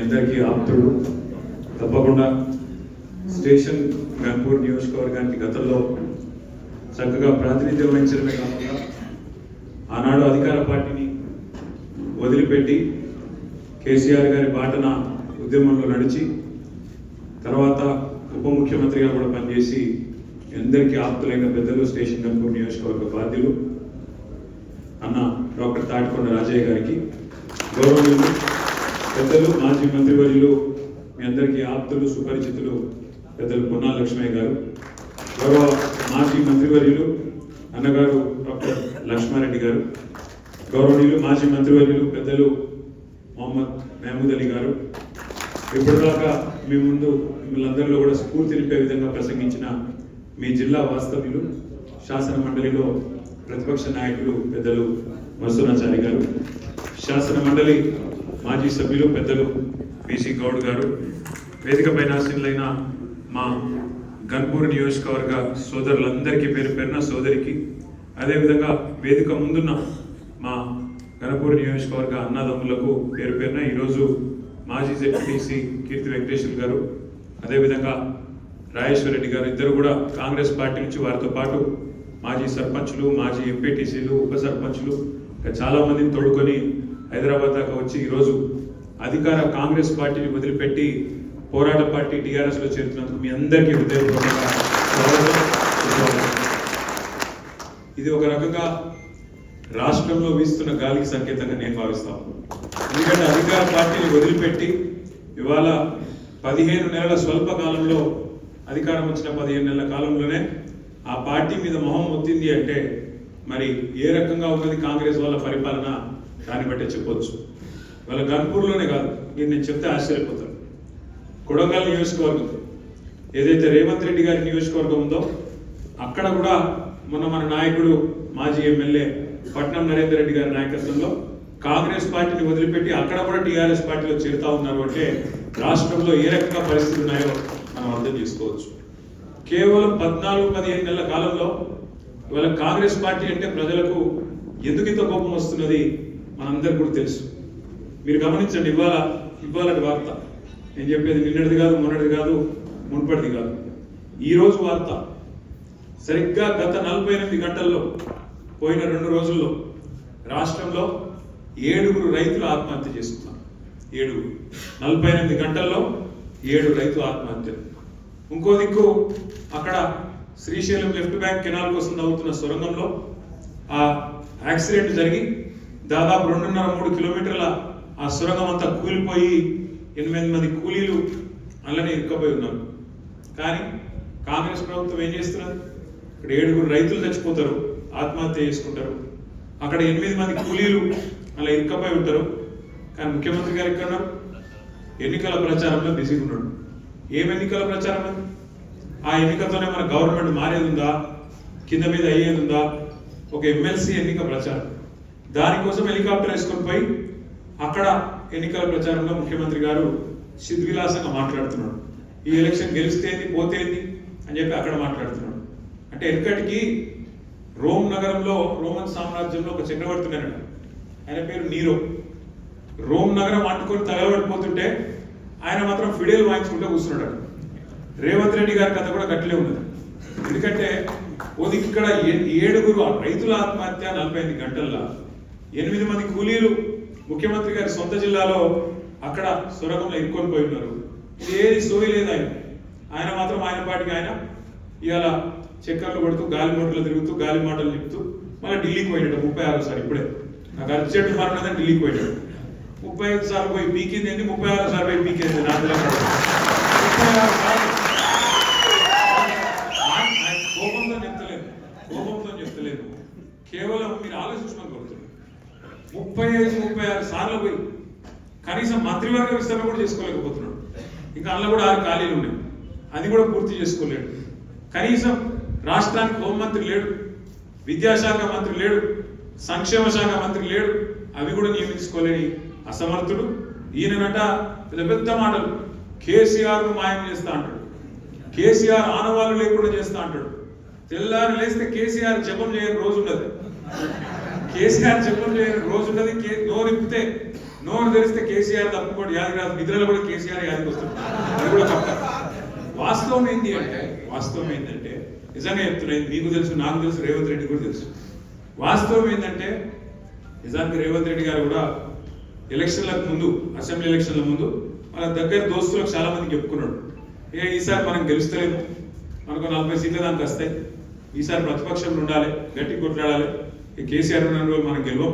అందరికీ ఆప్తుడు. తప్పకుండా స్టేషన్ గన్పూర్ నియోజకవర్గానికి గతంలో చక్కగా ప్రాతినిధ్యం వహించడమే కాకుండా ఆనాడు అధికార పార్టీని వదిలిపెట్టి కేసీఆర్ గారి బాటన ఉద్యమంలో నడిచి తర్వాత ఉప ముఖ్యమంత్రిగా కూడా పనిచేసి ఎందరికీ ఆప్తులైన పెద్దలు స్టేషన్ గన్పూర్ నియోజకవర్గ బాధ్యులు అన్న డాక్టర్ తాటికొండ రాజయ్య గారికి గౌరవనీయులు. పెద్దలు మాజీ మంత్రివర్యులు మీ అందరికీ ఆప్తులు సుపరిచితులు పెద్దలు పొన్నా లక్ష్మయ్య గారు గౌరవ మాజీ మంత్రివర్యులు అన్నగారు డాక్టర్ లక్ష్మారెడ్డి గారు గౌరవనీయులు మాజీ మంత్రివర్యులు పెద్దలు మొహమ్మద్ మహమూద్ అలీ గారు. ఇప్పటిదాకా మీ ముందు మిమ్మల్ని అందరిలో కూడా స్ఫూర్తి నింపే విధంగా ప్రసంగించిన మీ జిల్లా వాస్తవ్యులు శాసన మండలిలో ప్రతిపక్ష నాయకులు పెద్దలు మసూనాచారి గారు. శాసన మండలి మాజీ సభ్యులు పెద్దలు బీసీ గౌడ్ గారు వేదికపై ఆశీనులైన మా గన్పూర్ నియోజకవర్గ సోదరులందరికీ పేరు పేరున సోదరికి అదేవిధంగా వేదిక ముందున్న మా గణపూర్ నియోజకవర్గ అన్నదమ్ములకు పేరు పేరున ఈరోజు మాజీ జెడ్పీటీసీ కీర్తి వెంకటేశ్వర్ గారు అదేవిధంగా రాజేశ్వర రెడ్డి గారు ఇద్దరు కూడా కాంగ్రెస్ పార్టీ నుంచి వారితో పాటు మాజీ సర్పంచ్లు మాజీ ఎంపీటీసీలు ఉప సర్పంచ్లు ఇంకా చాలామందిని తోడుకొని హైదరాబాద్ దాకా వచ్చి ఈరోజు అధికార కాంగ్రెస్ పార్టీని వదిలిపెట్టి పోరాట పార్టీ టీఆర్ఎస్లో చేరుతున్నందుకు మీ అందరికీ హృదయపూర్వకంగా ఇది ఒక రకంగా రాష్ట్రంలో వీస్తున్న గాలికి సంకేతంగా నేను భావిస్తాను ఎందుకంటే అధికార పార్టీని వదిలిపెట్టి ఇవాళ పదిహేను నెలల స్వల్ప కాలంలో అధికారం వచ్చిన పదిహేను నెలల కాలంలోనే ఆ పార్టీ మీద మొహం ఒత్తింది అంటే మరి ఏ రకంగా ఉన్నది కాంగ్రెస్ వాళ్ళ పరిపాలన? దాన్ని బట్టే చెప్పొచ్చు. వాళ్ళ గన్పూర్లోనే కాదు మీరు నేను చెప్తే ఆశ్చర్యపోతాను కొడంగల్ నియోజకవర్గం ఏదైతే రేవంత్ రెడ్డి గారి నియోజకవర్గం ఉందో అక్కడ కూడా మొన్న మన నాయకుడు మాజీ ఎమ్మెల్యే పట్నం నరేందర్ రెడ్డి గారి నాయకత్వంలో కాంగ్రెస్ పార్టీని వదిలిపెట్టి అక్కడ కూడా టీఆర్ఎస్ పార్టీలో చేరుతా ఉన్నారు అంటే రాష్ట్రంలో ఏ రకంగా పరిస్థితులు ఉన్నాయో మనం అర్థం చేసుకోవచ్చు. కేవలం పద్నాలుగు పదిహేను నెలల కాలంలో ఇవాళ కాంగ్రెస్ పార్టీ అంటే ప్రజలకు ఎందుకు ఇంత కోపం వస్తున్నది? మనందరికి కూడా తెలుసు. మీరు గమనించండి ఇవాళ ఇవాళ వార్త. నేను చెప్పేది నిన్నటిది కాదు మొన్నటిది కాదు మునుపటిది కాదు. ఈరోజు వార్త సరిగ్గా గత నలభై ఎనిమిది గంటల్లో పోయిన రెండు రోజుల్లో రాష్ట్రంలో ఏడుగురు రైతులు ఆత్మహత్య చేసుకున్నారు ఏడుగురు. నలభై ఎనిమిది గంటల్లో ఏడు రైతు ఆత్మహత్యలు ఇంకో దిక్కు అక్కడ శ్రీశైలం లెఫ్ట్ బ్యాంక్ కెనాల్ కోసం తవ్వుతున్న సొరంగంలో ఆ యాక్సిడెంట్ జరిగి దాదాపు రెండున్నర మూడు కిలోమీటర్ల ఆ సొరంగం అంతా కూలిపోయి ఎనిమిది మంది కూలీలు అలానే ఇరుక్కపోయి ఉన్నారు కానీ కాంగ్రెస్ ప్రభుత్వం ఏం చేస్తున్నారు ఇక్కడ ఏడుగురు రైతులు చచ్చిపోతారు ఆత్మహత్య చేసుకుంటారు. అక్కడ ఎనిమిది మంది కూలీలు అలా ఇరుక్కపోయి ఉంటారు. కానీ ముఖ్యమంత్రి గారు ఎక్కడ ఎన్నికల ప్రచారంలో బిజీగా ఉన్నాడు. ఏం ఎన్నికల ప్రచారం అది? ఆ ఎన్నికతోనే మన గవర్నమెంట్ మారేది ఉందా? కింద మీద అయ్యేది ఉందా? ఒక ఎమ్మెల్సీ ఎన్నిక ప్రచారం. దానికోసం హెలికాప్టర్ వేసుకొని పోయి అక్కడ ఎన్నికల ప్రచారంలో ముఖ్యమంత్రి గారు సిద్విలాసంగా మాట్లాడుతున్నాడు. ఈ ఎలక్షన్ గెలిస్తేంది పోతేంది అని చెప్పి అక్కడ మాట్లాడుతున్నాడు. అంటే ఎక్కడికి? రోమ్ నగరంలో రోమన్ సామ్రాజ్యంలో ఒక చక్రవర్తి ఉన్నాడు ఆయన పేరు నీరో. రోమ్ నగరం అంటుకొని తగలబడిపోతుంటే ఆయన మాత్రం ఫిడేలు వాయించుకుంటూ కూర్చున్నాడు రేవంత్ రెడ్డి గారి కథ కూడా గట్లే ఉన్నది. ఎందుకంటే ఇక్కడ ఏ- ఏడుగురు రైతుల ఆత్మహత్య నలభై ఐదు గంటల్లో ఎనిమిది మంది కూలీలు ముఖ్యమంత్రి గారి సొంత జిల్లాలో అక్కడ సొరగంలో ఇరుక్కొని పోయి ఉన్నారు. ఇది ఏది సోయి లేదు ఆయన. ఆయన మాత్రం ఆయన పాటికి ఆయన ఇవాళ చక్కర్లు పడుతూ గాలి మోటలు తిరుగుతూ గాలి మాటలు నింపుతూ మళ్ళీ ఢిల్లీకి పోయినాడు ముప్పై ఆరు సార్ ఇప్పుడే. నాకు అర్జెంట్ మరణం ఢిల్లీకి పోయినాడు ముప్పై ఐదు సార్లు పోయి పీకింది ఏంది? ముప్పై ఆరు సార్లు పోయి పీకింది. నా ముప్పై ఆరు సార్లు ఆయన- ఆయన కోపంతో చెప్తలేదు కోపంతో చెప్తలేదు కేవలం మీరు ఆలోచించమని కోరుతున్నాను ముప్పై ఐదు ముప్పై ఆరు సార్లు పోయి కనీసం మంత్రివర్గ విస్తరణ కూడా చేసుకోలేకపోతున్నాడు. ఇంకా అందులో కూడా ఆరు ఖాళీలు ఉన్నాయి. అది కూడా పూర్తి చేసుకోలేడు. కనీసం రాష్ట్రానికి హోంమంత్రి లేడు విద్యాశాఖ మంత్రి లేడు సంక్షేమ శాఖ మంత్రి లేడు అవి కూడా నియమించుకోలేని అసమర్థుడు. ఈయననట పెద్ద పెద్ద మాటలు. కేసీఆర్ను మాయం చేస్తా అంటాడు. కేసీఆర్ ఆనవాళ్ళు లేకుండా చేస్తా అంటాడు. తెల్లారి లేస్తే కేసీఆర్ జపం చేయని రోజు ఉండదు కేసీఆర్ జపం రోజు ఉన్నది కే- నోరిప్పితే నోరు తెరిస్తే కేసీఆర్ తప్పుకోండి యాది రాదు నిద్రలో కూడా కేసీఆర్ యాదికి వస్తుంది అది కూడా పక్క వాస్తవం ఏంటి అంటే వాస్తవం ఏంటంటే నిజంగా చెప్తున్నాయి మీకు తెలుసు నాకు తెలుసు రేవంత్ రెడ్డి కూడా తెలుసు. వాస్తవం ఏంటంటే నిజానికి రేవంత్ రెడ్డి గారు కూడా ఎలక్షన్లకు ముందు అసెంబ్లీ ఎలక్షన్ల ముందు మన దగ్గర దోస్తులకు చాలా మంది చెప్పుకున్నాడు. ఏ ఈసారి మనం గెలుస్తలేము. మనకు నలభై సీట్లు దానికి వస్తాయి. ఈసారి ప్రతిపక్షంలో ఉండాలి గట్టి కొట్లాడాలి. కేసీఆర్ ఉన్న రోజు మనం గెలవం.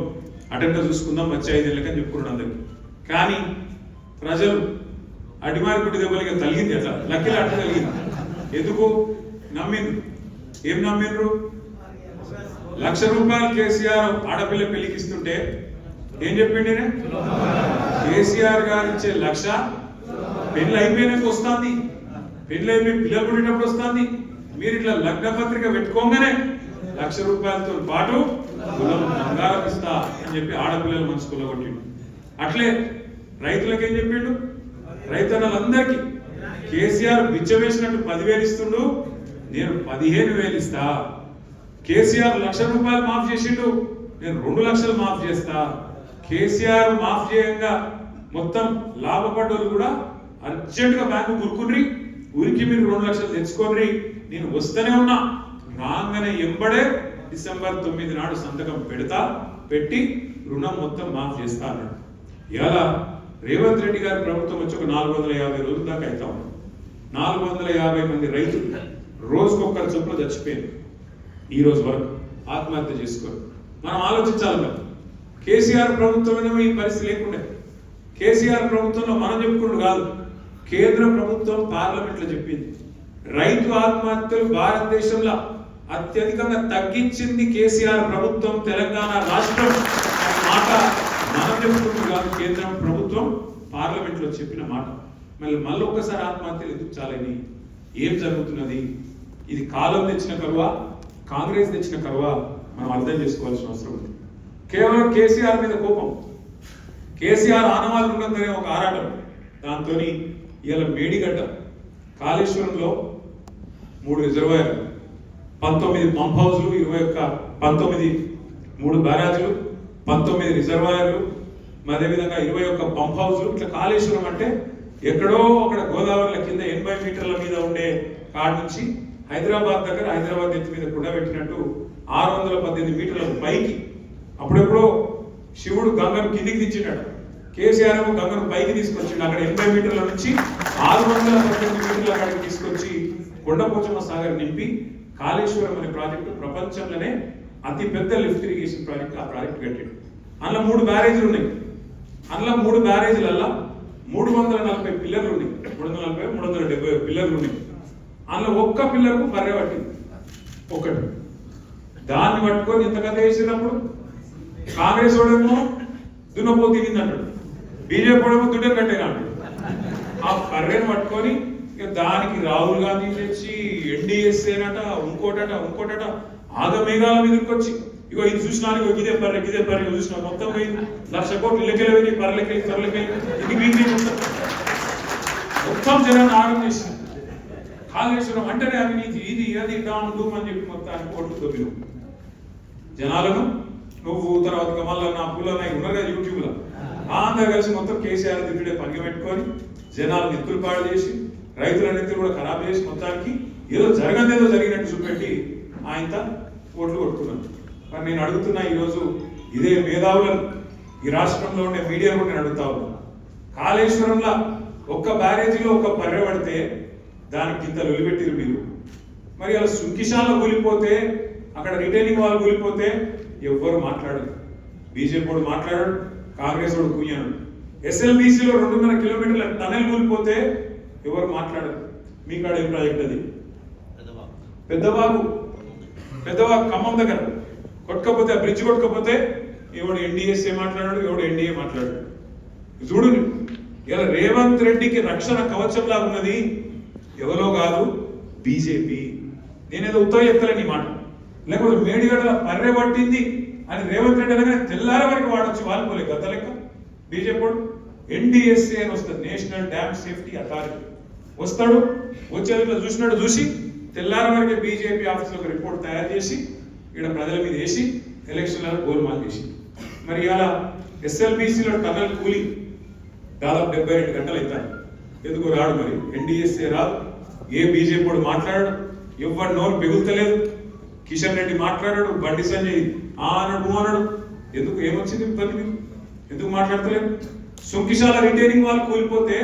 అటెండ్ చూసుకుందాం వచ్చే ఐదేళ్ళకి అని చెప్పుకున్నాడు అందరికి. కానీ ప్రజలు అడిమారి పుట్టి దెబ్బలకి తలిగింది అట్లా. లక్కీలు అట్లా తలిగింది ఎందుకు? నమ్మిండ్రు. ఏం నమ్మిండ్రు? లక్ష రూపాయలు కేసీఆర్ ఆడపిల్ల పెళ్ళికి ఇస్తుంటే ఏం చెప్పిండి కేసీఆర్ గారు ఇచ్చే లక్ష పెళ్ళి అయిపోయినాక వస్తుంది. పెళ్ళి అయిపోయి పిల్లలు పుట్టినప్పుడు వస్తుంది. మీరు ఇట్లా లగ్న పత్రిక పెట్టుకోగానే లక్ష రూపాయలతో పాటు కులం బంగారం ఇస్తా అని చెప్పి ఆడపిల్లలు మనసుకుల్లో కొట్టిండు అట్లే రైతులకేం చెప్పిండు? రైతన్నలందరికీ కేసీఆర్ బిచ్చవేసినట్టు పదివేలు ఇస్తుండు నేను పదిహేను వేలు ఇస్తా. కేసీఆర్ లక్ష రూపాయలు మాఫ్ చేసిండు నేను రెండు లక్షలు మాఫ్ చేస్తా. కేసీఆర్ మాఫ్ చేయంగా మొత్తం లాభపడ్డోళ్ళు కూడా అర్జెంటుగా బ్యాంకు గురుకుని ఉరికి మీరు రెండు లక్షలు తెచ్చుకోండి నేను వస్తూనే ఉన్నా. రాగానే ఎంబడే డిసెంబర్ తొమ్మిది నాడు సంతకం పెడతా పెట్టి రుణం మొత్తం మాఫ్ చేస్తా అన్నాడు. ఇలా రేవంత్ రెడ్డి గారి ప్రభుత్వం వచ్చి ఒక నాలుగు వందల యాభై రోజుల దాకా అవుతా ఉన్నాం నాలుగు వందల యాభై మంది రైతులు రోజుకొకరి చొప్పున చచ్చిపోయింది ఈ రోజు వరకు ఆత్మహత్య చేసుకొని మనం ఆలోచించాలి మరి. కేసీఆర్ ప్రభుత్వంలో ఈ పరిస్థితి లేకుండే. కేసీఆర్ ప్రభుత్వంలో మనం చెప్పుకుంటూ కాదు. కేంద్ర ప్రభుత్వం పార్లమెంట్లో చెప్పింది. రైతు ఆత్మహత్యలు భారతదేశంలో అత్యధికంగా తగ్గించింది కేసీఆర్ ప్రభుత్వం తెలంగాణ రాష్ట్రం మాట మనం చెప్పుకుంటూ కాదు కేంద్రం ప్రభుత్వం పార్లమెంట్లో చెప్పిన మాట. మళ్ళీ మళ్ళీ ఒక్కసారి ఆత్మహత్యలు ఎదుర్చాలని ఏం జరుగుతున్నది? ఇది కాలం తెచ్చిన కరువ? కాంగ్రెస్ తెచ్చిన కరువ? మనం అర్థం చేసుకోవాల్సిన అవసరం ఉంది. కేవలం కేసీఆర్ మీద కోపం. కేసీఆర్ ఆనవాళ్ళు ఉన్నదనే ఒక ఆరాటం. దాంతో ఇవాళ మేడిగడ్డ. కాళేశ్వరంలో మూడు రిజర్వాయర్లు. పంతొమ్మిది పంప్ హౌస్లు ఇరవై ఒక్క పంతొమ్మిది మూడు బ్యారాజులు పంతొమ్మిది రిజర్వాయర్లు అదేవిధంగా ఇరవై ఒక్క పంప్ హౌస్లు ఇట్లా కాళేశ్వరం అంటే ఎక్కడో అక్కడ గోదావరిల కింద ఎనభై మీటర్ల మీద ఉండే కాడ నుంచి హైదరాబాద్ దగ్గర హైదరాబాద్ ఎత్తు మీద కూడా పెట్టినట్టు ఆరు వందల పద్దెనిమిది మీటర్ల పైకి అప్పుడెప్పుడో శివుడు గంగను కిందికి దించినాడు కేసీఆర్ గంగను పైకి తీసుకొచ్చిండు. అక్కడ ఎనభై మీటర్ల నుంచి ఆరు వందల పద్దెనిమిది మీటర్ల అక్కడికి తీసుకొచ్చి కొండపోచమ్మ సాగర్ నింపి కాళేశ్వరం అనే ప్రాజెక్టు ప్రపంచంలోనే అతి పెద్ద లిఫ్ట్ ఇరిగేషన్ ప్రాజెక్ట్ ఆ ప్రాజెక్ట్ కట్టాడు అందులో మూడు బ్యారేజీలు ఉన్నాయి. అందులో మూడు బ్యారేజీలల్లో మూడు వందల నలభై పిల్లర్లు ఉన్నాయి మూడు వందల నలభై మూడు వందల డెబ్బై పిల్లర్లు ఉన్నాయి అందులో ఒక్క పిల్లర్కు బర్రె పట్టింది. ఒకటి దాన్ని పట్టుకొని ఇంత కథ వేసినప్పుడు కాంగ్రెస్ వాడేమో దున్నపో తిరిగింది అంటాడు. బీజేపీ వాడేమో దుడ్డను కట్టేనా అంటాడు. ఆ కర్రెను పట్టుకొని ఇక దానికి రాహుల్ గాంధీ తెచ్చి ఎన్డీఎస్ఏనట ఇంకోటట ఇంకోటట ఆగమేఘాల మీదకి ఇగో ఇది చూసినాను ఇగో ఇదే పర్రె ఇదే పర్రె చూసిన మొత్తం పోయింది లక్ష కోట్లు లెక్కలు పర్లకెళ్ళి పర్లకెళ్ళి ఇది బీజేపీ మొత్తం. మొత్తం జనాన్ని ఆగం చేసింది. కాళేశ్వరం అంటేనే అవినీతి ఇది అది డామ్ డూమ్ అని చెప్పి మొత్తాన్ని కోట్లు దొబ్బిను జనాలను నువ్వు తర్వాత మళ్ళీ నా పూలన్న ఉన్నారు కదా యూట్యూబ్లో అందరు కలిసి మొత్తం కేసీఆర్ దిగుడే పనిగా పెట్టుకొని జనాలు నెత్తులు పాడు చేసి రైతులన్నింటినీ కూడా ఖరాబ్ చేసి మొత్తానికి ఏదో జరగదేదో జరిగినట్టు చూపెట్టి ఆయన ఓట్లు కొడుతున్నాను మరి నేను అడుగుతున్నా ఈరోజు ఇదే మేధావులను ఈ రాష్ట్రంలో ఉండే మీడియా కూడా నేను అడుగుతా ఉన్నా. కాళేశ్వరంలో ఒక్క బ్యారేజీలో ఒక్క పర్రె పడితే దానికి ఇంత లొలిపెట్టిరు మీరు. మరి అలా సుంకిషాల్లో కూలిపోతే అక్కడ రిటైనింగ్ వాళ్ళు కూలిపోతే ఎవ్వరు మాట్లాడరు. బీజేపీ వాడు మాట్లాడాడు కాంగ్రెస్ వాడు కుయ్యాడు ఎస్ఎల్బీసీలో రెండున్నర కిలోమీటర్ల టనెల్ కూలిపోతే ఎవరు మాట్లాడరు. మీ కాడ ఏం ప్రాజెక్ట్ అది? పెద్దబాబు పెద్దబాబు ఖమ్మం దగ్గర. కొట్టకపోతే ఆ బ్రిడ్జ్ కొట్టకపోతే ఎవడు ఎన్డీఎస్ఏ మాట్లాడాడు ఎవడు ఎన్డీఏ మాట్లాడాడు. చూడు ఇలా రేవంత్ రెడ్డికి రక్షణ కవచంలా ఉన్నది ఎవరో కాదు బీజేపీ. నేనేదో ఉత్తర చెప్తలే నీ మాట. లేకపోతే మేడిగడ పర్రె పట్టింది అని రేవంత్ రెడ్డి అనగానే తెల్లార వరకు వాడొచ్చు వాళ్ళుకోలే గత లెక్క బీజేపీ ఎన్డీఎస్ఏ అని వస్తుంది. National Dam Safety Authority. వస్తాడు. వచ్చేది చూసినాడు చూసి తెల్లారి వరకే బీజేపీ ఆఫీస్లో ఒక రిపోర్ట్ తయారు చేసి ఇక్కడ ప్రజల మీద వేసి ఎలక్షన్లలో గోల్మాల్ చేసి మరి ఇలా ఎస్ఎల్బిసిలో టనల్ కూలి దాదాపు డెబ్బై రెండు గంటలు అవుతాయి ఎందుకు రాడు మరి? ఎన్డీఎస్ఏ రాదు. ఏ బీజేపీ వాడు మాట్లాడాడు? ఎవరు నోరు పెగులుతలేదు కిషన్ రెడ్డి మాట్లాడాడు బండి సంజయ్ ఆ అన్నాడు ఊ అన్నాడు ఎందుకు? ఏమొచ్చింది ఇబ్బంది మీకు? ఎందుకు మాట్లాడతలేదు? సుంకిశాల రిటైనింగ్ వాళ్ళు కూలిపోతే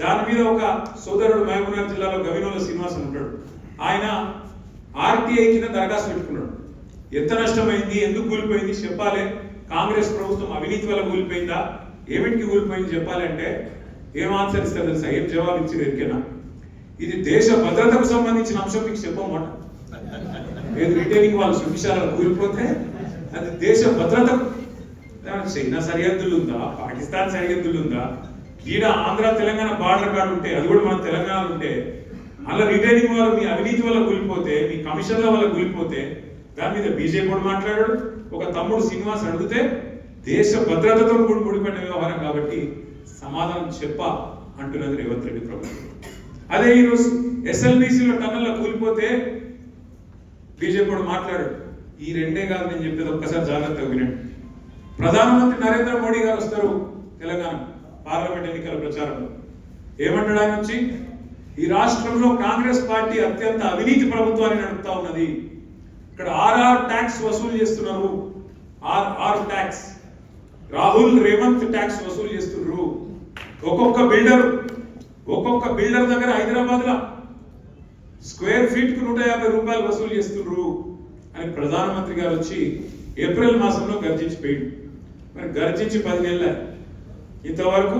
దాని మీద ఒక సోదరుడు మహబూబ్నగర్ జిల్లాలో గవినోల శ్రీనివాసన్ ఉంటాడు. ఆయన ఆర్టీఐ కింద దరఖాస్తు పెట్టుకున్నాడు. ఎంత నష్టమైంది? ఎందుకు కూలిపోయింది? చెప్పాలి. కాంగ్రెస్ ప్రభుత్వం అవినీతి వల్ల కూలిపోయిందా? ఏమిటికి కూలిపోయింది చెప్పాలంటే ఏం ఆన్సర్ ఇస్తారు తెలుసా? ఏం జవాబు ఇచ్చి ఎరికేనా? ఇది దేశ భద్రతకు సంబంధించిన అంశం మీకు చెప్పమాట ఏది రిటైనింగ్ వాళ్ళు సువిశాలలో కూలిపోతే అది దేశ భద్రతకు చైనా సరిహద్దులు ఉందా? పాకిస్తాన్ సరిహద్దులు ఉందా? ఈడ ఆంధ్ర తెలంగాణ బార్డర్ కార్డు ఉంటే అది కూడా మన తెలంగాణ ఉంటే అలా రిటైనింగ్ వాళ్ళు మీ అవినీతి వల్ల కూలిపోతే మీ కమిషన్ల వల్ల కూలిపోతే దాని మీద బీజేపీ కూడా మాట్లాడాడు. ఒక తమ్ముడు శ్రీనివాస్ అడిగితే దేశ భద్రతతో కూడా ముడిపడిన వ్యవహారం కాబట్టి సమాధానం చెప్ప అంటున్నది రేవంత్ రెడ్డి ప్రభుత్వం. అదే ఈరోజు ఎస్ఎల్బిసిలో టన్నుల్లో కూలిపోతే బీజేపీ కూడా మాట్లాడాడు. ఈ రెండే కాదు నేను చెప్పేది ఒక్కసారి జాగ్రత్తగా వినండి. ప్రధానమంత్రి నరేంద్ర మోడీ గారు వస్తారు తెలంగాణ పార్లమెంట్ ఎన్నికల ప్రచారంలో ఏమంటాడు ఆయన వచ్చి? ఈ రాష్ట్రంలో కాంగ్రెస్ పార్టీ అత్యంత అవినీతి ప్రభుత్వాన్ని నడుపుతా ఉన్నది. ఇక్కడ ఆర్ఆర్ ట్యాక్స్ వసూలు చేస్తున్నారు. R R tax. Rahul Revanth tax వసూలు చేస్తున్నారు. ఒక్కొక్క బిల్డర్ ఒక్కొక్క బిల్డర్ దగ్గర హైదరాబాద్లో స్క్వేర్ ఫీట్కు నూట యాభై రూపాయలు వసూలు చేస్తున్నారు. అని ప్రధానమంత్రి గారు వచ్చి ఏప్రిల్ మాసంలో గర్జించిపోయింది మరి గర్జించి పది నెలల ఇంతవరకు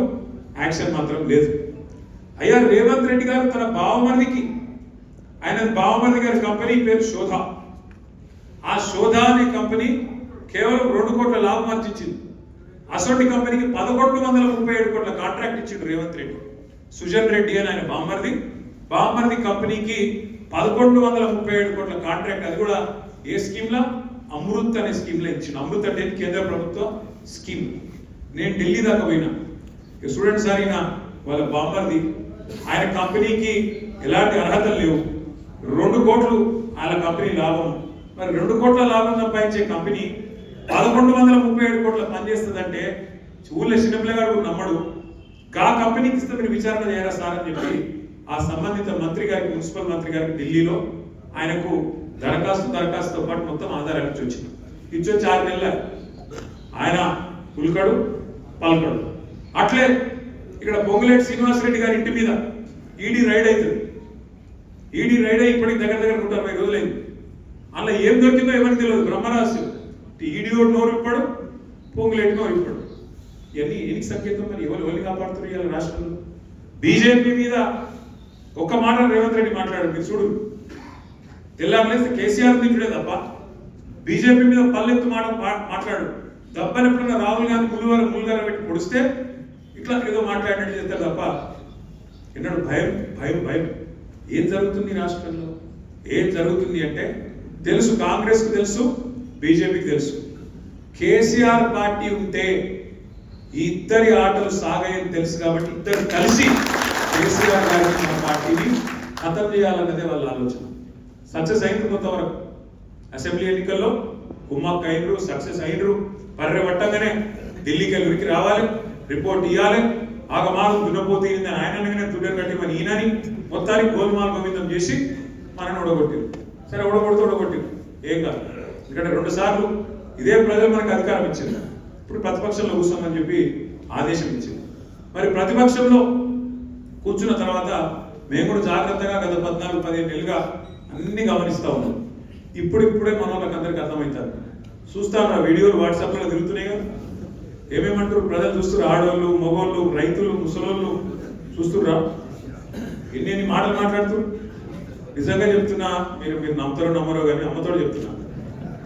యాక్షన్ మాత్రం లేదు. అయ్యా రేవంత్ రెడ్డి గారు తన బావమరిదికి ఆయన బావమరిది గారి కంపెనీ పేరు శోధ. ఆ శోధ అనే కంపెనీ కేవలం రెండు కోట్ల లాభం ఆర్జించింది. అసోటి కంపెనీకి పదకొండు వందల ముప్పై ఏడు కోట్ల కాంట్రాక్ట్ ఇచ్చిండు రేవంత్ రెడ్డి. సుజన్ రెడ్డి అని ఆయన బామ్మర్ది బామ్మర్ది కంపెనీకి పదకొండు వందల ముప్పై ఏడు కోట్ల కాంట్రాక్ట్ అది కూడా ఏ స్కీమ్లా? అమృత్ అనే స్కీమ్లో ఇచ్చింది ఇచ్చిండు. అమృత్ అంటే కేంద్ర ప్రభుత్వ స్కీమ్. నేను ఢిల్లీ దాకా పోయినా. స్టూడెంట్స్ చూడండి వాళ్ళ బాంబర్ది ఆయన కంపెనీకి ఎలాంటి అర్హతలు లేవు. రెండు కోట్లు వాళ్ళ కంపెనీ లాభం. మరి రెండు కోట్ల లాభం సంపాదించే కంపెనీ పదకొండు వందల ముప్పై ఏడు కోట్ల పనిచేస్తుందంటే ఊళ్ళో చిన్నపిల్లగాడు నమ్మడు. కా కంపెనీకి ఇస్తే మీరు విచారణ చేయరా సార్ అని చెప్పి ఆ సంబంధిత మంత్రి గారికి మున్సిపల్ మంత్రి గారికి ఢిల్లీలో ఆయనకు దరఖాస్తు దరఖాస్తుతో పాటు మొత్తం ఆధారాలు ఇచ్చి వచ్చింది. ఇచ్చొచ్చి ఆరు నెలల. ఆయన పులికడు పలకడు అట్లే ఇక్కడ పొంగులేటి శ్రీనివాసరెడ్డి గారి ఇంటి మీద ఈడీ రైడ్ అవుతుంది ఈడీ రైడ్ అయ్యి ఇప్పటికి దగ్గర దగ్గర నూట అరవై రోజులైంది అందులో ఏం దొరికిందో ఎవరికి తెలియదు. బ్రహ్మరాశి ఈడీ ఒకటి నోరు ఇప్పాడు పొంగులేటి నోరు ఇప్పాడు ఇవన్నీ ఎనికి సంకేతం మరి? ఎవరు ఎవరిని కాపాడుతున్నారు ఇవాళ రాష్ట్రంలో? బీజేపీ మీద ఒక్క మాట రేవంత్ రెడ్డి మాట్లాడారు మీరు చూడు. తెల్లారులేస్తే కేసీఆర్ దింపుడే తప్ప బీజేపీ మీద పల్లెత్తు మాట మాట్లాడు. దబ్బని ఎప్పుడైనా రాహుల్ గాంధీ ములుగారు ములుగారు పెట్టి పొడిస్తే ఇట్లా ఏదో మాట్లాడినట్టు చేస్తారు తప్ప ఎన్నడు భయం భయం భయం. ఏం జరుగుతుంది రాష్ట్రంలో? ఏం జరుగుతుంది అంటే తెలుసు కాంగ్రెస్కి తెలుసు బీజేపీకి తెలుసు. కేసీఆర్ పార్టీ ఉంటే ఈ ఇద్దరి ఆటలు సాగాయని తెలుసు కాబట్టి ఇద్దరు కలిసి కేసీఆర్ గారి పార్టీని ఖతం చేయాలన్నదే వాళ్ళ ఆలోచన. సక్సెస్ అయింది కొంతవరకు. అసెంబ్లీ ఎన్నికల్లో కుమ్మక్క అయినరు సక్సెస్ అయినరు. పట్టగానే ఢిల్లీకి వెళ్ళి రావాలి. రిపోర్ట్ ఇవ్వాలి ఆగమాగం దున్నపోతే ఆయన అనగానే దుడ్డ కట్టి మన ఈయనని మొత్తానికి గోల్మాల్ గోవిందం చేసి మనని ఉడగొట్టింది సరే ఉడగొడుతూ ఓడగొట్టిరు ఏం కాదు. ఎందుకంటే రెండు సార్లు ఇదే ప్రజలు మనకు అధికారం ఇచ్చింది. ఇప్పుడు ప్రతిపక్షంలో కూర్చోమని చెప్పి ఆదేశం ఇచ్చింది. మరి ప్రతిపక్షంలో కూర్చున్న తర్వాత మేము కూడా జాగ్రత్తగా గత పద్నాలుగు పదిహేను నెలలుగా అన్ని గమనిస్తా ఉన్నాం. ఇప్పుడిప్పుడే మనోళ్ళకి మన వాళ్ళకి అర్థమవుతారు చూస్తా ఉన్నా వీడియోలు వాట్సాప్లో తిరుగుతున్నాయి కదా. ఏమేమంటారు ప్రజలు చూస్తారు ఆడవాళ్ళు మగవాళ్ళు రైతులు ముసలోళ్ళు చూస్తుర్రా? ఎన్ని ఎన్ని మాటలు మాట్లాడుతున్నారు నిజంగా చెప్తున్నా మీరు మీరు నమ్ముతారో నమ్మరో కానీ అమ్మతో చెప్తున్నా.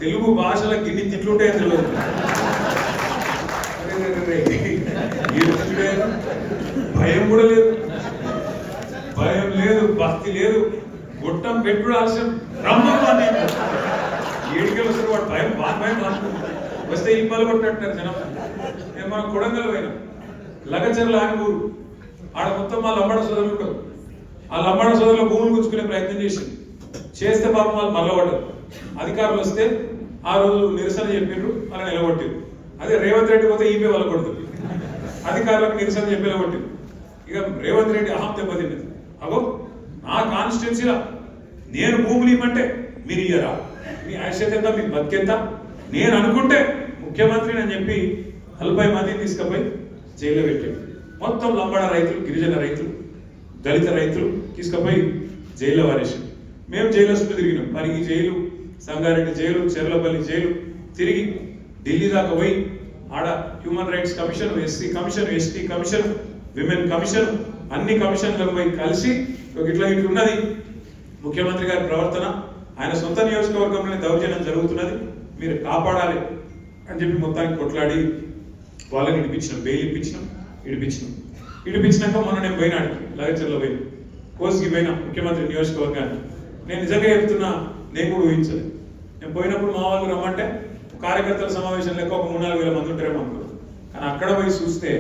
తెలుగు భాషలకు ఎన్ని తిట్లుంటాయని తెలియదు భయం కూడా లేదు. భయం లేదు భక్తి లేదు. గొట్టం పెట్టుడు ఆలస్యం. రమ్మని ఏడికెళ్ళి వస్తారు వాడు భయం బాగా భయం నాకు వస్తే పాలు కొట్టినట్టారు జనం. నేను మనం కొడంగల్ పోయినా. లగచర్ల అని ఊరు ఆడ మొత్తం మా లంబాడ సోదరులు ఉంటారు. ఆ లంబాడ సోదరులు భూములు గుంజుకునే ప్రయత్నం చేసింది. చేస్తే పాపం వాళ్ళు మల్లబడ్డారు అధికారులు వస్తే ఆ రోజు నిరసన చెప్పిండ్రు అలా నిలబట్టారు అదే రేవంత్ రెడ్డి పోతే ఈమె వాళ్ళ కొడుతుంది అధికారులకు నిరసన చెప్పి కొట్టింది ఇక రేవంత్ రెడ్డి అహం దెబ్బతిన్నది. అగో నా కాన్స్టిట్యున్సీలా నేను భూములు ఇవ్వమంటే మీరు ఇయ్యరా? మీ ఆయుష్యత ఎంత? మీ బతికెంత నేను అనుకుంటే ముఖ్యమంత్రిని అని చెప్పి నలభై మందిని తీసుకుపోయి జైల్లో పెట్టాడు. మొత్తం లంబాడ రైతులు గిరిజన రైతులు దళిత రైతులు తీసుకుపోయి జైల్లో వారేసి మేము జైలు చుట్టూ తిరిగినాం. Parigi jail Sangareddy jail Cherlapalli jail తిరిగి ఢిల్లీ దాకా పోయి ఆడ human rights commission SC commission ST commission women commission అన్ని కమిషన్లకు పోయి కలిసి ఒక ఇట్లా ఇట్లా ఉన్నది ముఖ్యమంత్రి గారి ప్రవర్తన. ఆయన సొంత నియోజకవర్గంలోనే దౌర్జన్యం జరుగుతున్నది. మీరు కాపాడాలి అని చెప్పి మొత్తానికి కొట్లాడి వాళ్ళని ఇడిపించినాం బెయిల్ ఇప్పించినాం ఇడిపించినాం. ఇడిపించినాక మొన్న నేను పోయినాడు లగచర్లో పోయిన. కోసికి పోయినా ముఖ్యమంత్రి నియోజకవర్గాన్ని నేను నిజంగా చెప్తున్నా నేను కూడా ఊహించలేదు నేను పోయినప్పుడు మా వాళ్ళు రమ్మంటే కార్యకర్తల సమావేశం లెక్క ఒక మూడు నాలుగు వేల మంది ఉంటారేమో అనుకున్నాను కానీ అక్కడ పోయి చూస్తే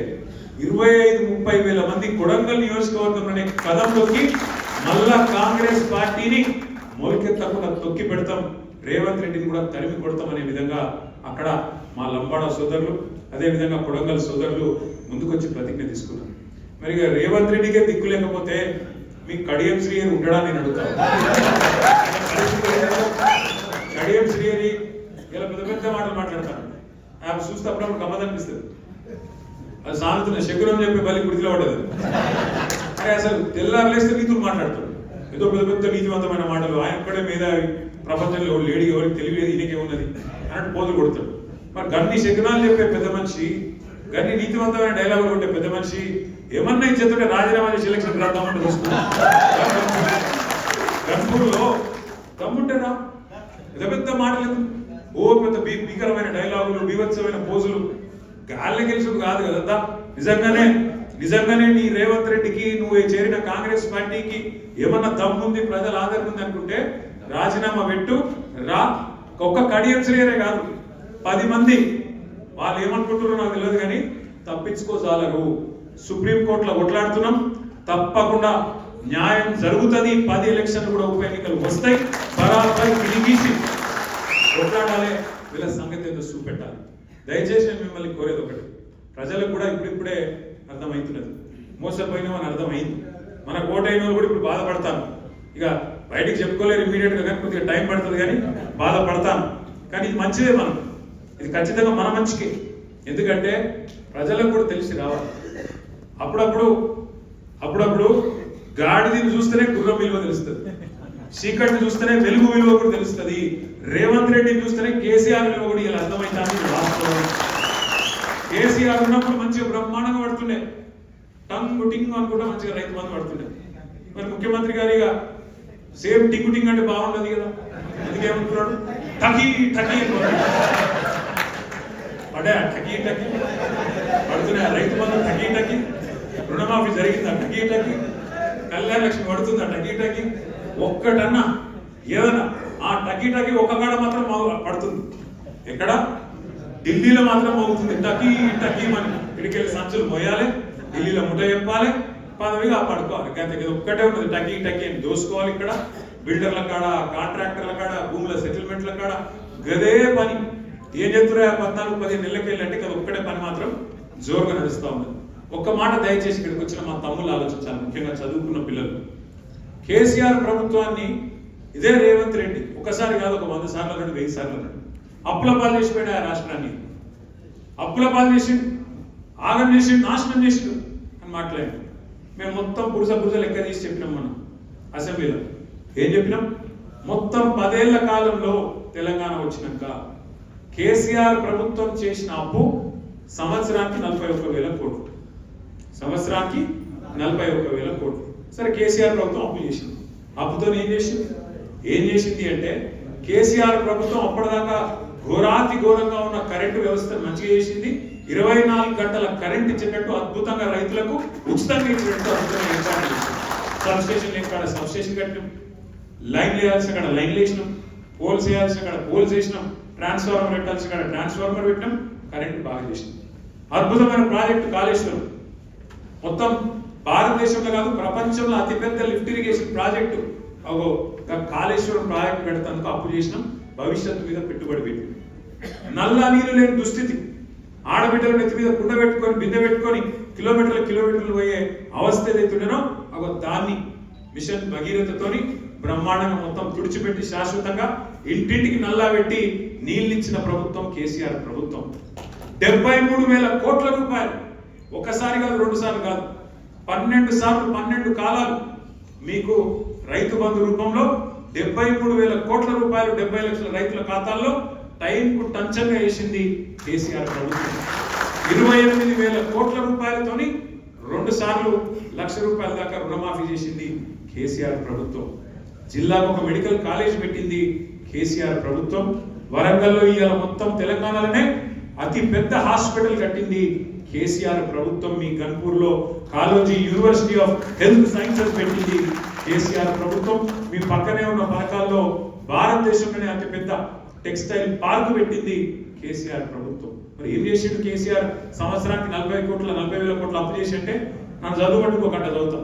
ఇరవై ఐదు ముప్పై వేల మంది కొడంగల్ నియోజకవర్గంలోనే కదంలోకి మళ్ళా కాంగ్రెస్ పార్టీని మొలకెత్తకుండా తొక్కి పెడతాం రేవంత్ రెడ్డిని కూడా తరిమి కొడతాం అనే విధంగా అక్కడ మా లంబాడ సోదరులు అదే విధంగా కొడంగల్ సోదరులు ముందుకొచ్చి ప్రతిజ్ఞ తీసుకున్నారు. మరి ఇక రేవంత్ రెడ్డికే దిక్కు లేకపోతే మీ కడియం శ్రీ అని ఉండడా నేను అడుగుతాను కడియం శ్రీ అని ఇలా పెద్ద పెద్ద మాటలు మాట్లాడతాను ఆమె చూస్తే అప్పుడప్పుడు గమ్మత్ అనిపిస్తుంది అది సాగుతున్న శకునం చెప్పి బలి గుడిలో పడదు అరే అసలు తెల్లారు లేస్తే నీతులు మాట్లాడతాడు ఏదో పెద్ద పెద్ద నీతివంతమైన మాటలు. ఆయన ఒక్కడే మేధావి. ప్రపంచంలో లేడీ ఎవరికి తెలియలేదు ఈయనకే ఉన్నది అన్నట్టు పోతులు కొడతాడు మరి గన్ని శకునాలు చెప్పే పెద్ద మనిషి గన్ని నీతివంతమైన డైలాగులు కొట్టే పెద్ద మనిషి ఏమన్నా ఇచ్చేస్తుంటే రాజీనామా సెలక్షన్ ఎలక్షన్ రాద్దామంటే గన్పూర్లో దమ్ముంటేనా? పెద్ద పెద్ద మాటలు ఓ పెద్ద భీకరమైన డైలాగులు బీభత్సమైన పోజులు. గాలి గెలుచుడు కాదు కదంతా. నిజంగానే నిజంగానే నీ రేవంత్ రెడ్డికి నువ్వు చేరిన కాంగ్రెస్ పార్టీకి ఏమన్నా దమ్ముంది ప్రజల ఆదరణ ఉంది అనుకుంటే రాజీనామా పెట్టు రా. ఒక్క కడియం కాదు. పది మంది. వాళ్ళు ఏమనుకుంటున్నారో నాకు తెలియదు కానీ తప్పించుకోసాలరు సుప్రీంకోర్టులో కొట్లాడుతున్నాం. తప్పకుండా న్యాయం జరుగుతుంది. పది ఎలక్షన్లు కూడా ఉప ఎన్నికలు వస్తాయి. బరాబర్ విడిగీసి కొట్లాడాలి. వీళ్ళ సంగతి ఏదో చూపెట్టాలి. దయచేసి నేను మిమ్మల్ని కోరేది ఒకటి. ప్రజలకు కూడా ఇప్పుడిప్పుడే అర్థమవుతున్నది. మోసపోయినామని అర్థమైంది. మన కోటైన వాళ్ళు కూడా ఇప్పుడు బాధపడతాను ఇక బయటికి చెప్పుకోలేరు ఇమీడియట్గా కానీ కొద్దిగా టైం పడుతుంది కానీ బాధపడతాను. కానీ ఇది మంచిదే మనం. ఇది ఖచ్చితంగా మన మంచికి. ఎందుకంటే ప్రజలకు కూడా తెలిసి రావాలి. అప్పుడప్పుడు అప్పుడప్పుడు గాడిదని చూస్తేనే గుర్రం విలువ తెలుస్తుంది. చీకటిని చూస్తేనే వెలుగు విలువ కూడా తెలుస్తుంది. రేవంత్ రెడ్డిని చూస్తేనే కేసీఆర్ విలువ కూడా ఇలా అర్థమవుతుంది. వాస్తవం. కేసీఆర్ ఉన్నప్పుడు మంచిగా బ్రహ్మాండంగా పడుతుండే. టంగ్ టింగ్ అనుకుంటా మంచిగా రైతు బంధు పడుతుండే. మరి ముఖ్యమంత్రి గారిగా సేమ్ టింగు టింగ్ అంటే బాగుండదు కదా? అందుకేమనుకున్నాడు టకీ టకీ అంటే టకీ టకీ. పడుతున్నాయి రైతు బంధు టకీ టకీ. రుణమాఫీ జరిగిందా టకీ టకీ. కళ్యాణ లక్ష్మి పడుతుందా టకీ టకీ. ఒక్కటన్నా ఏదన్నా ఆ టకీ టకీ ఒక్క కాడ మాత్రం మోగు- పడుతుంది. ఎక్కడ? ఢిల్లీలో మాత్రం మోగుతుంది. టకీ టకీ అని వెళ్ళి సంచులు మోయాలి. ఢిల్లీలో ముఠ చెప్పాలి పదవి పడుకోవాలి గంత ఒక్కటే ఉంటుంది టకీ టకీ అని దోసుకోవాలి ఇక్కడ. బిల్డర్ల కాడ కాంట్రాక్టర్ల కాడ భూముల సెటిల్మెంట్ల కాడ గదే పని. ఏం చెప్తున్నా పద్నాలుగు పదిహేను నెలలకి వెళ్ళంటే కదా ఒక్కటే పని మాత్రం జోరుగా నడుస్తూ ఉంది ఒక్క మాట దయచేసి ఇక్కడికి వచ్చిన మా తమ్ముళ్ళు ఆలోచించాలి. ముఖ్యంగా చదువుకున్న పిల్లలు. కేసీఆర్ ప్రభుత్వాన్ని ఇదే రేవంత్ రెడ్డి ఒకసారి కాదు ఒక వంద సార్లు అన్నాడు వెయ్యి సార్లు అన్నాడు. అప్పుల పాలు చేసిపోయాడు ఆ రాష్ట్రాన్ని. అప్పుల పాలు చేసి ఆగం చేసి నాశనం చేసిండు. మాట్లాడింది. మాట్లాడి మేము మొత్తం పురుష పురుష లెక్క తీసి చెప్పినాం మనం అసెంబ్లీలో. ఏం చెప్పినాం? మొత్తం పదేళ్ళ కాలంలో తెలంగాణ వచ్చినాక కేసీఆర్ ప్రభుత్వం చేసిన అప్పు సంవత్సరానికి నలభై ఒక్క వేల కోట్లు. సంవత్సరానికి నలభై ఒక్క వేల కోట్లు. సరే కేసీఆర్ ప్రభుత్వం అప్పు చేసింది. అప్పుతో ఏం చేసింది? ఏం చేసింది అంటే కేసీఆర్ ప్రభుత్వం అప్పటిదాకా ఘోరాతి ఘోరంగా ఉన్న కరెంటు వ్యవస్థను మంచిగా చేసింది. ఇరవై నాలుగు గంటల కరెంట్ ఇచ్చేటట్టు అద్భుతంగా రైతులకు ఉచితంగా ఇచ్చినట్టు అద్భుతంగా ఏర్పాటు సబ్ స్టేషన్ లేని కాడ సబ్ స్టేషన్ కట్టినాం. లైన్ వేయాల్సిన కాడ లైన్ వేసినాం పోల్స్ వేయాల్సిన కాడ పోల్స్ వేసినాం. ట్రాన్స్ఫార్మర్ పెట్టాల్సిన కాడ ట్రాన్స్ఫార్మర్ పెట్టినాం. కరెంట్ బాగా చేసినాం అద్భుతమైన ప్రాజెక్టు కాళేశ్వరం. మొత్తం భారతదేశంలో కాదు ప్రపంచంలో అతిపెద్ద లిఫ్ట్ ఇరిగేషన్ ప్రాజెక్టు. అగో కాళేశ్వరం ప్రాజెక్ట్ పెడతానికి అప్పు చేసినాం. భవిష్యత్తు మీద పెట్టుబడి పెట్టి నల్ల నీరు లేని దుస్థితి. ఆడబిడ్డల నెత్తి మీద కుండ పెట్టుకొని బిందె పెట్టుకొని కిలోమీటర్ల కిలోమీటర్లు పోయే అవస్థ ఏదైతుండేనో అగో దాన్ని మిషన్ భగీరథతోని బ్రహ్మాండంగా మొత్తం తుడిచిపెట్టి శాశ్వతంగా ఇంటింటికి నల్లా పెట్టి నీళ్ళిచ్చిన ప్రభుత్వం కేసీఆర్ ప్రభుత్వం. డెబ్బై మూడు వేల కోట్ల రూపాయలు. ఒకసారి కాదు రెండు సార్లు కాదు. పన్నెండు సార్లు పన్నెండు కాలాలు మీకు రైతు బంధు రూపంలో డెబ్బై మూడు వేల కోట్ల రూపాయలు డెబ్బై లక్షల రైతుల ఖాతాల్లో టైంకు టంచంగా వేసింది కేసీఆర్ ప్రభుత్వం. ఇరవై ఎనిమిది వేల కోట్ల రూపాయలతోని రెండు సార్లు లక్ష రూపాయల దాకా రుణమాఫీ చేసింది కేసీఆర్ ప్రభుత్వం. జిల్లాకు ఒక మెడికల్ కాలేజ్ పెట్టింది కేసీఆర్ ప్రభుత్వం. వరంగల్లో ఇవాళ మొత్తం తెలంగాణలోనే అతి పెద్ద హాస్పిటల్ కట్టింది కేసీఆర్ ప్రభుత్వం. మీ గన్పూర్లో Kaloji university of health sciences పెట్టింది కేసీఆర్ ప్రభుత్వం. మీ పక్కనే ఉన్న పథకాల్లో భారతదేశంలోనే అతిపెద్ద టెక్స్టైల్ పార్క్ పెట్టింది కేసీఆర్ ప్రభుత్వం. మరి ఏం చేసిండు కేసీఆర్? సంవత్సరానికి నలభై కోట్ల నలభై వేల కోట్ల అప్పు చేసి అంటే నన్ను చదువు ఒక గంట చదువుతా.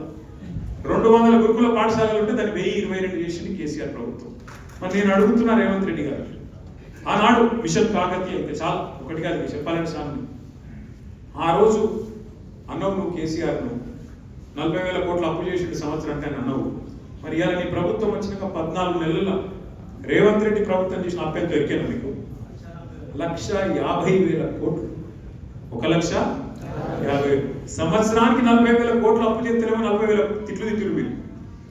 రెండు వందల గురుకుల పాఠశాలలు ఉంటే దాన్ని వెయ్యి ఇరవై రెండు చేసింది కేసీఆర్ ప్రభుత్వం. మరి నేను అడుగుతున్నా రేవంత్ రెడ్డి గారు ఆనాడు మిషన్ కాకతీయ అయితే చాలా ఒకటి కాదు చెప్పాలని సామెత ఆ రోజు అన్నవు నువ్వు కేసీఆర్ను నలభై వేల కోట్ల అప్పు చేసిన సంవత్సరానికి అని అన్నవు మరి ఇలా నీ ప్రభుత్వం వచ్చినాక పద్నాలుగు నెలల రేవంత్ రెడ్డి ప్రభుత్వం చేసిన అప్పు ఎక్కాను మీకు? లక్ష యాభై వేల కోట్లు. ఒక లక్ష యాభై సంవత్సరానికి నలభై వేల కోట్లు అప్పు చేస్తేనేమో నలభై వేల తిట్లు తిట్లు మీరు.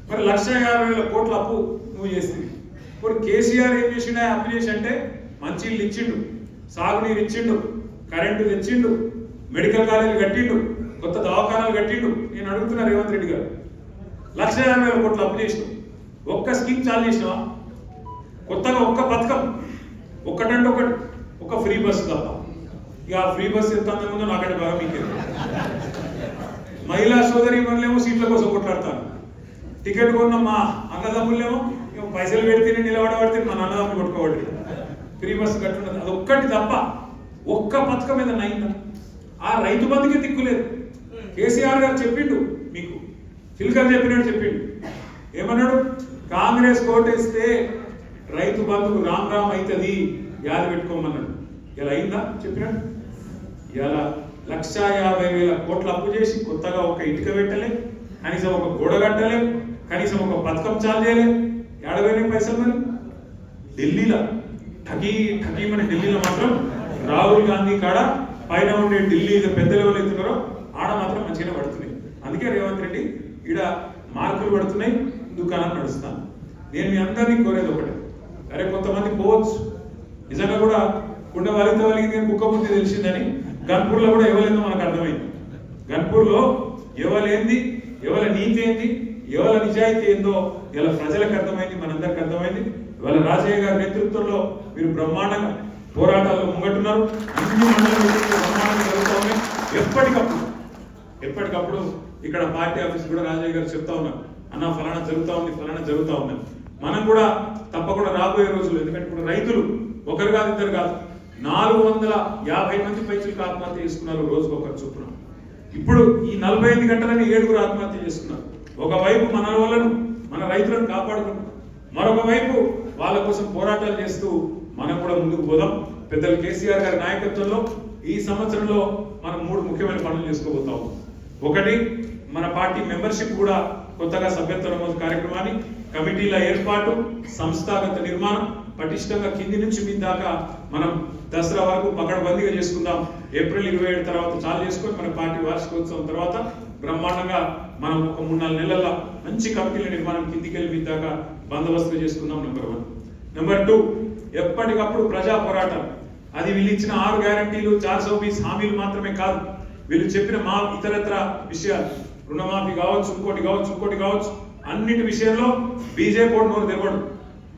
మరి లక్ష యాభై వేల కోట్లు అప్పు నువ్వు చేస్తుంది ఇప్పుడు కేసీఆర్ ఏం చేసిండే? అప్పు చేసి అంటే మంచి ఇల్లు ఇచ్చిండు సాగునీరు ఇచ్చిండు కరెంటు తెచ్చిండు మెడికల్ కాలేజీలు కట్టిండు కొత్త దవాఖానాలు కట్టిండు. నేను అడుగుతున్నా రేవంత్ రెడ్డి గారు. లక్ష యాభై వేల కోట్లు అప్పు చేసినావు. ఒక్క స్కీమ్ చాలు చేసినావా? కొత్తగా ఒక్క పథకం ఒక్కటంటే ఒకటి. ఒక ఫ్రీ బస్సు తప్ప. ఇక ఆ ఫ్రీ బస్ ఎంత ముందు నాకంటే బాగా మీకు మహిళా సోదరి మనలేమో సీట్ల కోసం కొట్లాడతాను టికెట్ కొన్న మా అన్నదమ్ములేమో ఇక పైసలు పెడితేనే నిలబడబడితే మా అన్నదమ్ములు కొట్టుకోబడి ఫ్రీ బస్సు కట్టున్నది అది ఒక్కటి తప్ప ఒక్క పథకం మీద నైందా ఆ రైతు బంధుకే దిక్కులేదు కేసీఆర్ గారు చెప్పిండు మీకు. చిల్కర్ చెప్పినట్టు చెప్పిండు. ఏమన్నాడు? కాంగ్రెస్ కోటేస్తే రైతు బంధుకు రామ్ రామ్ అవుతుంది యాద పెట్టుకోమన్నాడు. ఇలా అయిందా చెప్పినాడు ఇలా లక్ష యాభై వేల కోట్ల అప్పు చేసి కొత్తగా ఒక ఇటుక పెట్టలే కనీసం ఒక గోడ కట్టలే కనీసం ఒక పథకం చాలు చేయలే. ఏడవేనే పైసలు మరి? ఢిల్లీలో ఠగీ ఠగీమని ఢిల్లీలో మాత్రం రాహుల్ గాంధీ కాడ పైన ఉండే ఢిల్లీ పెద్ద లెవెల్ ఎత్తున్నారో ఆడ మాత్రం మంచిగానే పడుతున్నాయి. అందుకే రేవంత్ రెడ్డి ఈడ మార్కులు పడుతున్నాయి దుకాణం నడుస్తాను నేను మీ అందరినీ కోరేది ఒకటి అరే కొంతమంది పోవచ్చు. నిజంగా కూడా కుండ వలిత వలిగింది కుక్క బుద్ధి తెలిసిందని గన్పూర్లో కూడా ఎవరైందో మనకు అర్థమైంది. గన్పూర్లో ఎవలేంది ఎవల నీతి ఏంది ఎవల నిజాయితీ ఏందో ఇలా ప్రజలకు అర్థమైంది మనందరికి అర్థమైంది. ఇవాళ రాజయ్య గారి నేతృత్వంలో మీరు బ్రహ్మాండంగా పోరాటాల్లో ముంగట్టున్నారు. జరుగుతూ ఎప్పటికప్పుడు ఎప్పటికప్పుడు ఇక్కడ పార్టీ ఆఫీస్ కూడా రాజయ్య గారు చెప్తా ఉన్నారు. అన్న ఫలానా జరుగుతా ఉంది ఫలానా జరుగుతా ఉంది మనం కూడా తప్పకుండా రాబోయే రోజులు ఎందుకంటే ఇప్పుడు రైతులు ఒకరు కాదు ఇద్దరు కాదు నాలుగు వందల యాభై మంది పైచులకు ఆత్మహత్య చేసుకున్నారు రోజుకు ఒకరు చొప్పున. ఇప్పుడు ఈ నలభై ఐదు గంటలని ఏడుగురు ఆత్మహత్య చేసుకున్నారు. ఒకవైపు మన వాళ్ళను మన రైతులను కాపాడుకుంటాం మరొక వైపు వాళ్ళ కోసం పోరాటాలు చేస్తూ మనం కూడా ముందుకు పోదాం. పెద్దలు కేసీఆర్ గారి నాయకత్వంలో ఈ సంవత్సరంలో మనం మూడు ముఖ్యమైన పనులు చేసుకోబోతాం. ఒకటి మన పార్టీ మెంబర్షిప్ కూడా కొత్తగా సభ్యత్వ నమోదు కార్యక్రమాన్ని కమిటీల ఏర్పాటు సంస్థాగత నిర్మాణం పటిష్టంగా కింది నుంచి మీ దాకా మనం దసరా వరకు పకడ్బందీగా చేసుకుందాం. ఏప్రిల్ ఇరవై ఏడు తర్వాత చాలు చేసుకొని మన పార్టీ వార్షికోత్సవం తర్వాత బ్రహ్మాండంగా మనం ఒక మూడు నాలుగు నెలల్లో మంచి కమిటీల నిర్మాణం కిందికి వెళ్ళి మీ దాకా బందోబస్తు చేసుకుందాం నెంబర్ వన్ నెంబర్ టూ ఎప్పటికప్పుడు ప్రజా పోరాటం. అది వీళ్ళు ఇచ్చిన ఆరు గ్యారంటీలు చార్ సో హామీలు మాత్రమే కాదు. వీళ్ళు చెప్పిన మా ఇతరత్ర విషయాలు. రుణమాఫీ కావచ్చు ఇంకోటి కావచ్చు ఇంకోటి కావచ్చు. అన్నిటి విషయంలో బీజేపీ కూడా నోరు తెరవడు.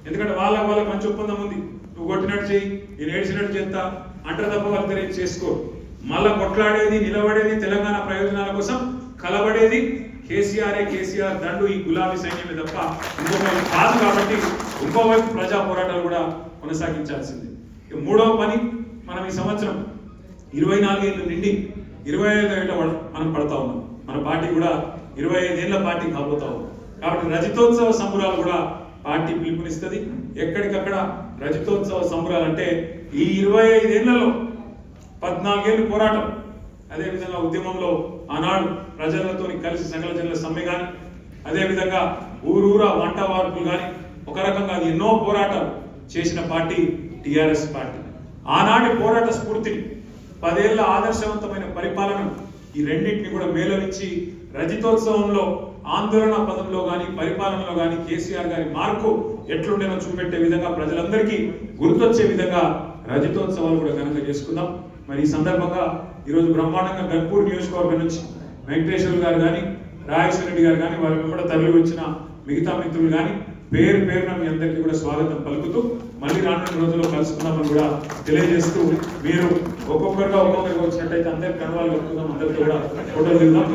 ఎందుకంటే వాళ్ళ వాళ్ళకి మంచి ఒప్పందం ఉంది. నువ్వు కొట్టినట్టు చేయి నేను ఏడ్చినట్టు చేస్తా అంటారు తప్ప వాళ్ళు తెలియదు చేసుకో మళ్ళా కొట్లాడేది నిలబడేది తెలంగాణ ప్రయోజనాల కోసం కలబడేది కేసీఆర్ఏ కేసీఆర్ దండు ఈ గులాబీ సైన్యమే తప్ప ఇంకోవైపు కాదు కాబట్టి ఇంకోవైపు ప్రజా పోరాటాలు కూడా కొనసాగించాల్సింది. మూడవ పని మనం ఈ సంవత్సరం ఇరవై నాలుగేళ్ళు నిండి ఇరవై ఐదు ఏళ్ళ పడ- మనం పడతా ఉన్నాం. మన పార్టీ కూడా ఇరవై ఐదేళ్ళ పార్టీ కాబోతా ఉన్నాం కాబట్టి రజతోత్సవ సంబరాలు కూడా పార్టీ పిలుపునిస్తుంది. ఎక్కడికక్కడ రజతోత్సవ సంబరాలు అంటే ఈ ఇరవై ఐదేళ్ళలో పద్నాలుగేళ్ళు పోరాటం. అదేవిధంగా ఉద్యమంలో ఆనాడు ప్రజలతో కలిసి సకల జనుల సమ్మె కానీ అదేవిధంగా ఊరూరా వంట వార్పులు కానీ ఒక రకంగా అది ఎన్నో పోరాటాలు చేసిన పార్టీ టిఆర్ఎస్ పార్టీ. ఆనాటి పోరాట స్ఫూర్తిని పదేళ్ళ ఆదర్శవంతమైన పరిపాలన ఈ రెండింటిని కూడా మేళవించి రజతోత్సవంలో ఆందోళన పదంలో కానీ పరిపాలనలో కానీ కేసీఆర్ గారి మార్పు ఎట్లుండేనో చూపెట్టే విధంగా ప్రజలందరికీ గుర్తొచ్చే విధంగా రజతోత్సవాలు కూడా ఘనంగా చేసుకుందాం. మరి ఈ సందర్భంగా ఈరోజు బ్రహ్మాండంగా గన్పూర్ నియోజకవర్గం నుంచి వెంకటేశ్వర గారు కానీ రాజేశ్వర రెడ్డి గారు కానీ వారి వెంబడ తరలి వచ్చిన మిగతా మిత్రులు కానీ పేరు పేరున మీ అందరికీ కూడా స్వాగతం పలుకుతూ మళ్ళీ రానున్న రోజుల్లో కలుసుకున్నామని కూడా తెలియజేస్తూ మీరు ఒక్కొక్కరుగా ఒక్కొక్కరికి వచ్చినట్టయితే అందరికి కనవాళ్ళు కలుపుకుందాం అందరితో కూడా ఫోటోలు దిగుదాం.